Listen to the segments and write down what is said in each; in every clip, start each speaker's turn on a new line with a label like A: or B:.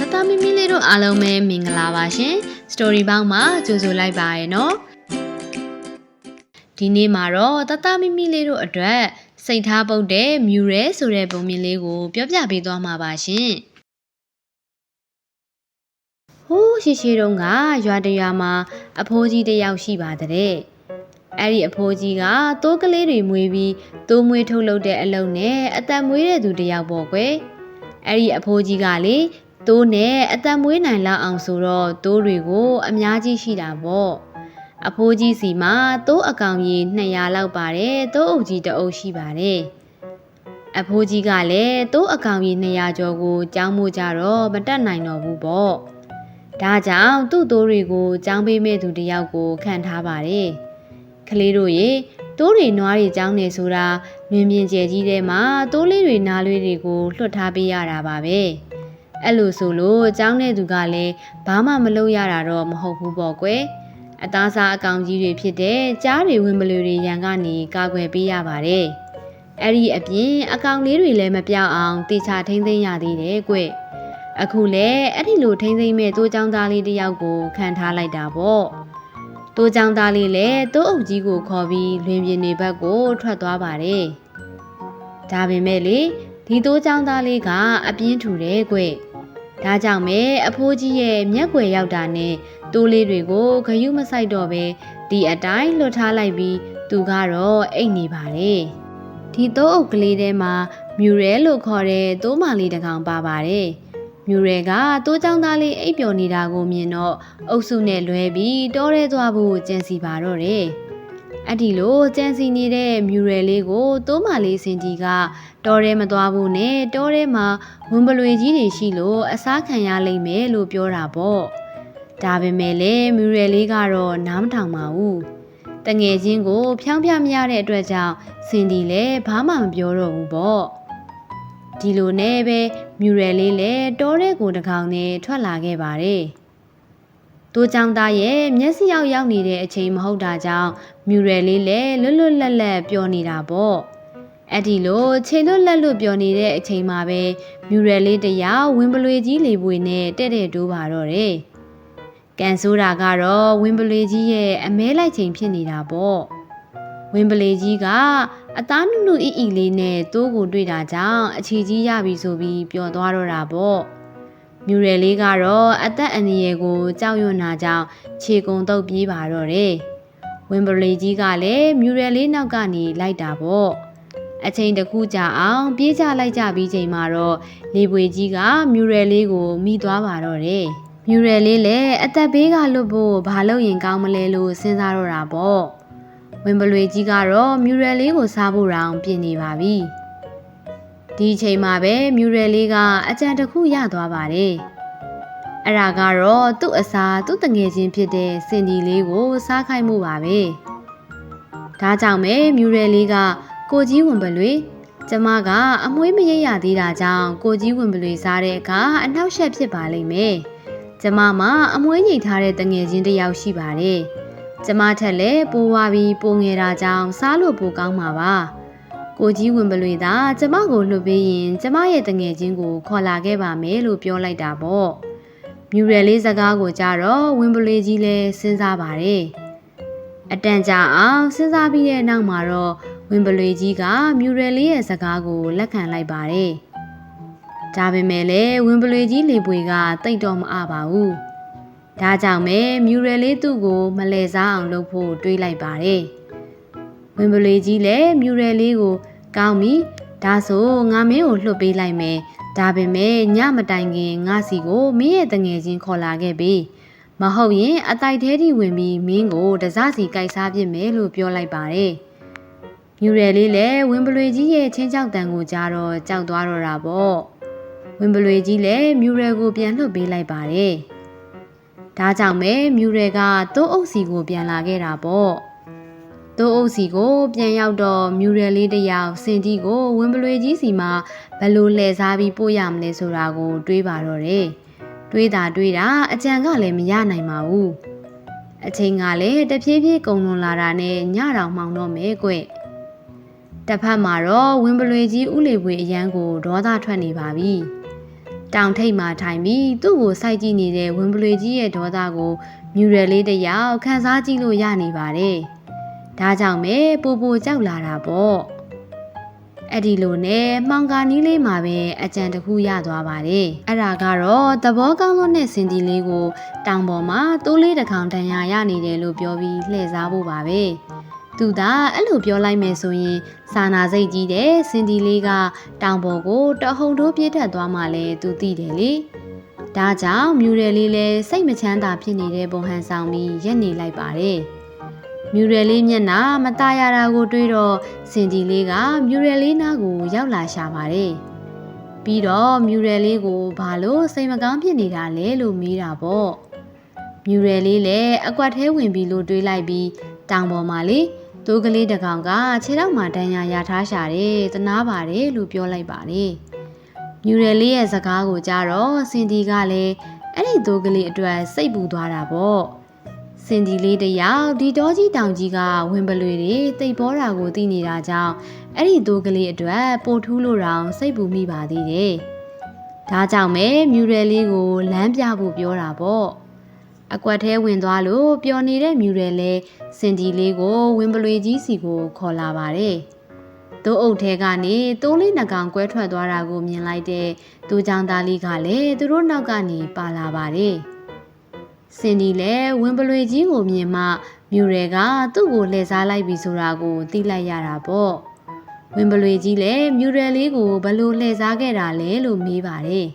A: တတမီမီလေးတို့အားလုံးပဲမင်္ဂလာပါရှင်စတိုရီပေါင်းမှာကြိုဆိုလိုက်ပါရနော်ဒီနေ့မှာတော့တတမီမီလေးတို့အတွက်စိတ်ထားပုတ်တဲ့မြူရဲဆိုတဲ့ပုံမြင်လေးကိုပြောပြပေးသွားမှာပါရှင်ဟိုးရှိရှိတုန်းကရွာတရွာမှာအဖိုးကြီးတစ်ယောက်ရှိပါတဲ့အဲ့ဒီအဖိုးကြီးကတိုးကလေးတွေမွေးပြီးတိုးမွေးထုတ်လုပ်တဲ့အလုပ်နဲ့အသက်မွေးတဲ့သူတစ်ယောက်ပေါ့ကွယ်အဲ့ဒီအဖိုးကြီးကလေ တိုးနဲ့အသက်မွေးနိုင်လောက်အောင်ဆိုတော့တိုးတွေကို အများကြီးရှိတာပေါ့အဖိုးကြီးစီမှာတိုးအကောင်ကြီး200လောက်ပါတယ်တိုးအုပ်ကြီးတအုပ်ရှိပါတယ်အဖိုးကြီးကလည်းတိုးအကောင်ကြီး200ကျော်ကိုကြောင်းမှုကြတော့မတက်နိုင်တော့ဘူးပေါ့ဒါကြောင့်သူ့တိုးတွေကိုကြောင်းပေးမဲ့သူတယောက်ကိုခန့်ထားပါတယ်ကလေးတို့ရေတိုးတွေနွားတွေကြောင်းနေဆိုတာမြင်မြင်ကျယ်ကြီးထဲမှာတိုးလေးတွေနားလေးတွေကိုလွှတ်ထားပေးရတာပါပဲ။ အဲ့လိုဆိုလို့အเจ้าနဲ့သူကလည်းဘာမှမလုပ်ရတာတော့မဟုတ်ဘူးပေါ့ကွယ်။အသားစားအကောင်ကြီးတွေဖြစ်တဲ့ကြားတွေဝင်ပလူတွေရန်ကနေကာကွယ်ပေးရပါတယ်။အဲ့ဒီအပြင်အကောင်လေးတွေလည်းမပြောက်အောင်တေချာထိမ့်သိမ်းရသေးတယ်ကွ။အခုလည်းအဲ့ဒီလိုထိမ့်သိမ်းမဲ့တိုးချောင်းသားလေးတစ်ယောက်ကိုခံထားလိုက်တာပေါ့။တိုးချောင်းသားလေးလည်းတိုးအုပ်ကြီးကိုခေါ်ပြီးလွင်ပြင်းနေဘက်ကိုထွက်သွားပါတယ်။ဒါပေမဲ့လေဒီတိုးချောင်းသားလေးကအပြင်းထူတယ်ကွ။ ဒါကြောင့်ပဲအဖိုးကြီးရဲ့မျက်ွယ်ရောက်တာနဲ့တိုးလေးတွေကိုဂယုမဆိုင်တော့ပဲဒီအတိုင်းလွတ်ထားလိုက်ပြီးသူကတော့အိတ်နေပါတယ်။ဒီတိုးအုပ်ကလေးထဲမှာမြူရဲလို့ခေါ်တဲ့တိုးမလေးတစ်ကောင်ပါပါတယ်။မြူရဲကတိုးချောင်းသားလေးအိပ်ပျော်နေတာကိုမြင်တော့အုပ်စုနဲ့လွဲပြီးတောထဲသွားဖို့ကြံစီပါတော့တယ်။ အဲ့ဒီလိုကြံစီနေတဲ့မြူရဲလေးကိုတိုးမလေးစင်ကြီးကတောထဲမသွားဘူးနဲ့တောထဲမှာဝင်ပလွေကြီးတွေရှိလို့အစားခံရလိမ့်မယ်လို့ပြောတာပေါ့။ဒါပေမဲ့လည်းမြူရဲလေးကတော့နားမထောင်ပါဘူး။တငယ်ချင်းကိုဖြောင်းပြမရတဲ့အတွက်ကြောင့်စင်ဒီလည်းဘာမှမပြောတော့ဘူးပေါ့။ဒီလိုနဲ့ပဲမြူရယ်လေးလည်းတောထဲကိုတကောင်နဲ့ထွက်လာခဲ့ပါတယ်။ တိုးချောင်းသားရဲ့မျက်စိရောက်ရောက်နေတဲ့အချိန်မဟုတ်တာကြောင့်မြူရယ်လေးလည်းလွတ်လွတ်လပ်လပ်ပျော်နေတာပေါ့။အဲ့ဒီလိုခြေလွတ်လက်လွတ်ပျော်နေတဲ့အချိန်မှာပဲမြူရယ်လေးတယောက်ဝင်းပလွေကြီးလေပွေနဲ့တဲ့တဲ့တိုးပါတော့တယ်။ကန်ဆိုးတာကတော့ဝင်းပလွေကြီးရဲ့အမဲလိုက်ချိန်ဖြစ်နေတာပေါ့။ဝင်းပလေကြီးကအသားနုနုအီအီလေးနဲ့တိုးကိုတွေ့တာကြောင့်အခြေကြီးရပြီဆိုပြီးပျော်သွားတော့တာပေါ့ မြူရယ်လေးကတော့အသက်အန္တရာယ်ကိုကြောက်ရွံ့တာကြောင့်ခြေကုံတုပ်ပြေးပါတော့တယ်ဝင်းပလေကြီးကလည်းမြူရယ်လေးနောက်ကနေလိုက်တာပေါ့အချိန်တခုကြာအောင်ပြေးကြလိုက်ကြပြီးချိန်မှာတော့လေပွေကြီးကမြူရယ်လေးကိုမိသွားပါတော့တယ်မြူရယ်လေးလည်းအသက်ဘေးကလွတ်ဖို့ဘာလို့ရင်ကောင်းမလဲလို့စဉ်းစားတော့တာပေါ့ဝင်ပလွေကြီးကတော့မြူရယ်လေးကိုစားဖို့တောင်ပြင်နေပါပြီ ဒီအချိန်မှာပဲမြူရယ်လေးကအကြံတစ်ခုရသွားပါတယ်အဲ့ဒါကတော့သူ့အစာသူ့တငယ်ချင်းဖြစ်တဲ့စင်ဒီလေးကိုစားခိုင်းမှုပါပဲဒါကြောင့်ပဲမြူရယ်လေးကကိုကြီးဝင်ပလွေကျမကအမွှေးမရရသေးတာကြောင့်ကိုကြီးဝင်ပလွေစားတဲ့အခါအနှောက်ယှက်ဖြစ်ပါလိမ့်မယ်ကျမမှာအမွှေးညိတ်ထားတဲ့တငယ်ချင်းတစ်ယောက်ရှိပါတယ်။ကျမထက်လည်းပိုးဝါပြီးပိုငယ်တာကြောင့်စားလို့ပိုကောင်းမှာပါ ကိုကြီးဝင်ပလွေသာကျမကိုလှုပ်ပေးရင်ကျမရဲ့တငယ်ချင်းကိုခေါ်လာခဲ့ပါမယ်လို့ပြောလိုက်တာပေါ့မြူရယ်လေးစကားကိုကြတော့ဝင်ပလွေကြီးလည်းစဉ်းစားပါတယ်အတန်ကြာအောင်စဉ်းစားပြီးတဲ့နောက်မှာတော့ဝင်ပလွေကြီးကမြူရယ်လေးရဲ့စကားကိုလက်ခံလိုက်ပါတယ်ဒါပေမဲ့လည်းဝင်ပလွေကြီးလေပွေကတိတ်တော့မအပါဘူးဒါကြောင့်ပဲမြူရယ်လေးသူ့ကိုမလဲစားအောင်လုပ်ဖို့တွေးလိုက်ပါတယ်။ဝင်းပလွေကြီးလည်းမြူရယ်လေးကို ကောင်းပြီဒါဆိုငါမင်းကိုလှုပ်ပေးလိုက်မယ်။ဒါပေမဲ့ညမတိုင်ခင်ငါစီကိုမင်းရဲ့တငယ်ချင်းခေါ်လာခဲ့ပြီ။မဟုတ်ရင်အတိုက်သေးထိဝင်ပြီးမင်းကိုတစားစီကြိုက်စားပြစ်မယ်လို့ပြောလိုက်ပါတယ်။မြူရယ်လေးလည်းဝင်းပလွေကြီးရဲ့ချင်းချောက်တန်ကိုကြားတော့ကြောက်သွားတော့တာပေါ့။ဝင်းပလွေကြီးလည်းမြူရယ်ကိုပြန်လှုပ်ပေးလိုက်ပါတယ်။ဒါကြောင့်ပဲမြူရဲကတိုးအုပ်စီကိုပြန်လာခဲ့တာပေါ့ တိုးအုပ်စီကိုပြန်ရောက်တော့မြူရဲလေးတယောက်စင်ကြီးကိုဝင်းပလွေကြီးစီမှာဘလို့လှည့်စားပြီးပို့ရမလဲဆိုတာကို တွေးပါတော့တယ်တွေးတာတွေးတာအကြံကလည်းမရနိုင်ပါဘူးအချိန်ကလည်းတဖြည်းဖြည်းကုံလွန်လာတာနဲ့ညတောင်မှောင်တော့မဲကွတစ်ဖက်မှာတော့ဝင်းပလွေကြီးဥလေပွေအရန်ကိုဒေါသထွက်နေပါပြီတောင်ထိပ်မှာထိုင်ပြီးသူ့ကိုစိုက်ကြည့်နေတဲ့ဝင်းပလွေကြီးရဲ့ဒေါသကိုမြူရယ်လေးတစ်ယောက်ခန်းစားကြည့်လို့ရနေပါတယ်။ ဒါကြောင့်ပဲပူပူကြောက်လာတာပေါ့။အဲ့ဒီလိုနဲ့မှောင်ကာနီးလေးမှာပဲအကြံတစ်ခုရသွားပါတယ်။အဲ့ဒါကတော့သဘောကောင်းလို့နဲ့စင်တီလေးကိုတောင်ပေါ်မှာတိုးလေးတစ်ခေါင်တန်ရာရနေတယ်လို့ပြောပြီးလှည့်စားဖို့ပါပဲ။သူသာအဲ့လိုပြောလိုက်မယ်ဆိုရင်စာနာစိတ်ကြီးတဲ့စင်တီလေးကတောင်ပေါ်ကိုတဟုန်ထိုးပြေးထက်သွားမှလည်းသူသိတယ်လေ။ဒါကြောင့်မြူရယ်လေးလည်းစိတ်မချမ်းသာဖြစ်နေတဲ့ပုံဟန်ဆောင်ပြီးရက်နေလိုက်ပါတယ်။ မြူရယ်လေးမျက်နှာမตายရတာကိုတွေးတော့စင်တီလေးကမြူရယ်လေးနားကိုရောက်လာရှာပါတယ်။ပြီးတော့မြူရယ်လေးကိုဘာလို့စိတ်မကောင်းဖြစ်နေတာလဲလို့မေးတာပေါ့။မြူရယ်လေးလည်းအကွက်ထဲဝင်ပြီးလို့တွေးလိုက်ပြီးတောင်ပေါ်မှာလေတိုးကလေးတစ်ကောင်ကခြေထောက်မှာတန်းရရထားရှာတယ်တနာပါတယ်လို့ပြောလိုက်ပါတယ်မြူရယ်လေးရဲ့စကားကိုကြားတော့စင်ဒီကလည်းအဲ့ဒီတိုးကလေးအတွက်စိတ်ပူသွားတာပေါ့ စင်ဒီလေးတယောက်ဒီတောကြီးတောင်ကြီးကဝင်ပလွေတွေတိတ်ပေါ်တာကိုသိနေတာကြောင့်အဲ့ဒီတိုးကလေးအတွက်ပိုထူးလို့တောင်စိတ်ပူမိပါသေးတယ်ဒါကြောင့်ပဲမြူရယ်လေးကိုလမ်းပြဖို့ပြောတာပေါ့အကွက်ထဲဝင်သွားလို့ပျော်နေတဲ့မြူရယ်လဲစင်ဒီလေးကိုဝင်းပလွေကြီးစီကိုခေါ်လာပါတယ်။သိုးအုပ်ထဲကနေတိုးလေးနှကောင်ကွဲထွက်သွားတာကိုမြင်လိုက်တဲ့သူချောင်းသားလေးကလည်းသူတို့နောက်ကနေပါလာပါတယ်။ စင်ဒီလည်းဝင်းပလွေကြီးကိုမြင်မှမြူရယ်ကသူ့ကိုလှည့်စားလိုက်ပြီဆိုတာကိုသိလိုက်ရတာပေါ့။ဝင်းပလွေကြီးလည်းမြူရယ်လေးကိုဘလို့လှည့်စားခဲ့တာလဲလို့မေးပါတယ်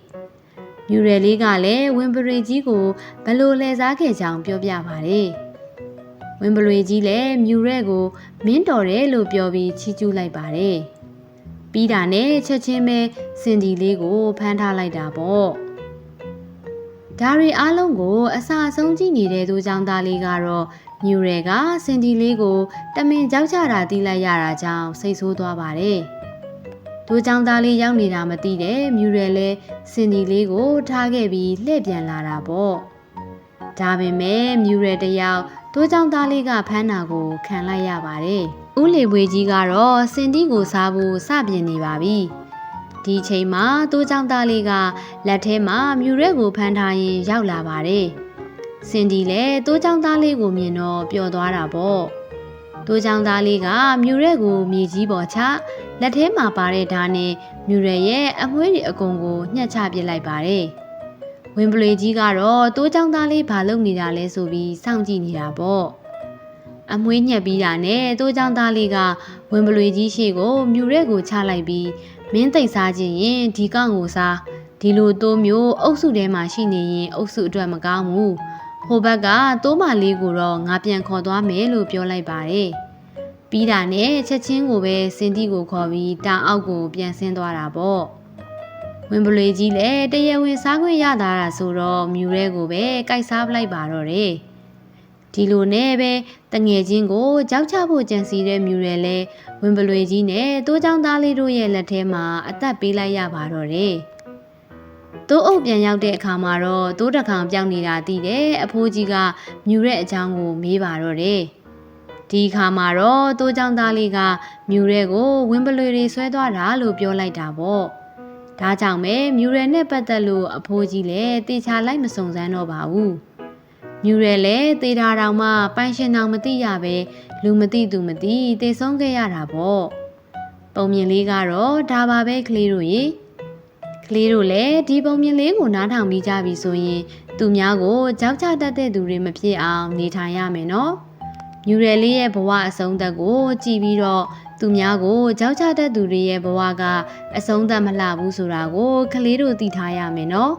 A: ။မြူရယ်လေးကလည်းဝင်းပလွေကြီးကိုဘလို့လှည့်စားခဲ့ကြောင်းပြောပြပါတယ်။ဝင်းပလွေကြီးလည်းမြူရဲကိုမင်းတော်တယ်လို့ပြောပြီးချီးကျူးလိုက်ပါတယ်။ပြီးတာနဲ့ချက်ချင်းပဲစင်ဒီလေးကိုဖမ်းထားလိုက်တာပေါ့။ ဒါရီအားလုံးကိုအစာဆုံးကြည့်နေတဲ့သူကြောင့်သားလေးကတော့မြူရဲကစင်ဒီလေးကိုတမင်ကြောက်ကြတာတီးလိုက်ရတာကြောင့်စိတ်ဆိုးသွားပါတယ်။သူကြောင့်သားလေးရောက်နေတာမသိတဲ့မြူရဲလည်းစင်ဒီလေးကိုထားခဲ့ပြီးလှည့်ပြန်လာတာပေါ့။ဒါပေမဲ့မြူရဲတယောက်တိုးကြောင်သားလေးကဖမ်းတာကိုခံလိုက်ရပါတယ်။ဦးလေပွေကြီးကတော့စင်တီကိုစားဖို့စပြင်နေပါပြီ။ ဒီချိန်မှာတိုးကြောင်သားလေးကလက်ထဲမှာမြူရက်ကိုဖမ်းထားရင်ရောက်လာပါတယ်။စင်တီလည်းတိုးကြောင်သားလေးကိုမြင်တော့ပျော်သွားတာပေါ့။တိုးကြောင်သားလေးကမြူရက်ကိုမြေကြီးပေါ်ချလက်ထဲမှာပါတဲ့ဓာတ်နဲ့မြူရက်ရဲ့အမွှေးတွေအကုန်ကိုညှက်ချပစ်လိုက်ပါတယ်။ဝင်ပလွေကြီးကတော့တိုးချောင်းသားလေးဘာလုပ်နေတာလဲဆိုပြီးစောင့်ကြည့်နေတာပေါ့အမွှေးညက်ပြီးတာနဲ့တိုးချောင်းသားလေးကဝင်ပလွေကြီးရှေ့ကိုမြူရက်ကိုချလိုက်ပြီး မင်းသိပ်စားခြင်းရင်ဒီကောင်ကိုစားဒီလိုတိုးမျိုးအုပ်စုထဲမှာရှိနေရင်အုပ်စုအတွက်မကောင်းဘူးဟိုဘက်ကတိုးမလေးကိုတော့ငါပြန်ခေါ်သွားမယ်လို့ပြောလိုက်ပါတယ်ပြီးတာနဲ့ချက်ချင်းကိုပဲစင်တီကိုခေါ်ပြီးတောင်အောက်ကိုပြန်ဆင်းသွားတာပေါ့ဝင်ပလွေကြီးလည်းတရဝင်းစားခွင့်ရတာတာဆိုတော့မြူရဲကိုပဲကြိုက်စားပလိုက်ပါတော့တယ် ဒီလိုနဲ့ပဲတငယ်ချင်းကိုကြောက်ချဖို့ကြံစီတဲ့မြူရဲလဲဝင်ပလွေကြီးနဲ့တိုးချောင်းသားလေးတို့ရဲ့လက်ထဲမှာအသက်ပေးလိုက်ရပါတော့တယ်တိုးအုပ်ပြန်ရောက်တဲ့အခါမှာတော့တိုးတခေါင်ပြောင်းနေတာသိတယ်အဖိုးကြီးကမြူရဲအကြောင်းကိုမေးပါတော့တယ်ဒီခါမှာတော့တိုးချောင်းသားလေးကမြူရဲကိုဝင်ပလွေတွေဆွဲသွားတာလို့ပြောလိုက်တာပေါ့ဒါကြောင့်ပဲမြူရယ်နဲ့ပတ်သက်လို့အဖိုးကြီးလည်းတေချာလိုက်မစုံစမ်းတော့ပါဘူး မြူရယ်လည်းတေတာတောင်မှပိုင်ရှင်တောင်မသိရပဲလူမသိသူမသိတေဆုံးခဲ့ရတာပေါ့ပုံမြင်လေးကတော့ဒါပါပဲကလေးတို့ရေကလေးတို့လည်းဒီပုံမြင်လေးကိုနားထောင်ပြီးကြပြီဆိုရင် သူများကိုကြောက်ကြတတ်တဲ့သူတွေမဖြစ်အောင်နေထိုင်ရမယ်နော်မြူရယ်လေးရဲ့ဘဝအဆုံးသက်ကို ကြည်ပြီးတော့သူများကိုကြောက်ကြတတ်သူတွေရဲ့ဘဝကအဆုံးသတ်မလှဘူးဆိုတာကိုကလေးတို့သိထားရမယ်နော်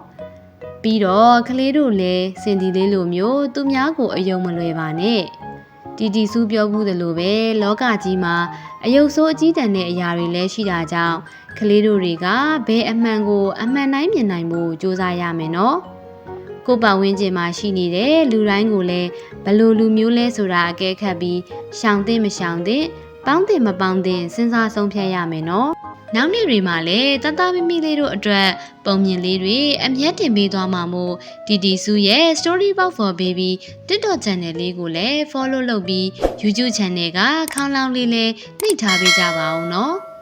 A: ပြီးတော့ကလေးတို့လည်းစင်ဒီလေးလိုမျိုးသူများကိုအယုံမလွယ်ပါနဲ့တီတီဆူးပြောဘူးသလိုပဲလောကကြီးမှာအယုတ်ဆိုးအကြီးတန်းတဲ့အရာတွေလည်းရှိတာကြောင့်ကလေးတို့တွေကဘယ်အမှန်ကို အမှန်တိုင်းမြင်နိုင်ဖို့ကြိုးစားရမယ်နော်ကိုယ်ပတ်ဝန်းကျင်မှာရှိနေတဲ့လူတိုင်းကိုလည်းဘယ်လိုလူမျိုးလဲဆိုတာအကဲခတ်ပြီးရှောင်သိမရှောင်သိပေါင်းတင်မပေါင်းတင်စဉ်းစားဆုံးဖြတ်ရမယ်နော်။ နောက်နေ့တွေမှာလည်းတတမီမီလေးတို့အတွက်ပုံမြင်လေးတွေအမျက်တင်ပေးသွားမှာမို့တီတီစုရဲ့ Story Box for Baby TikTok Channel လေးကိုလည်း follow လုပ်ပြီး YouTube Channel ကခေါင်းလောင်းလေးလည်းနှိပ်ထားပေးကြပါအောင်နော်။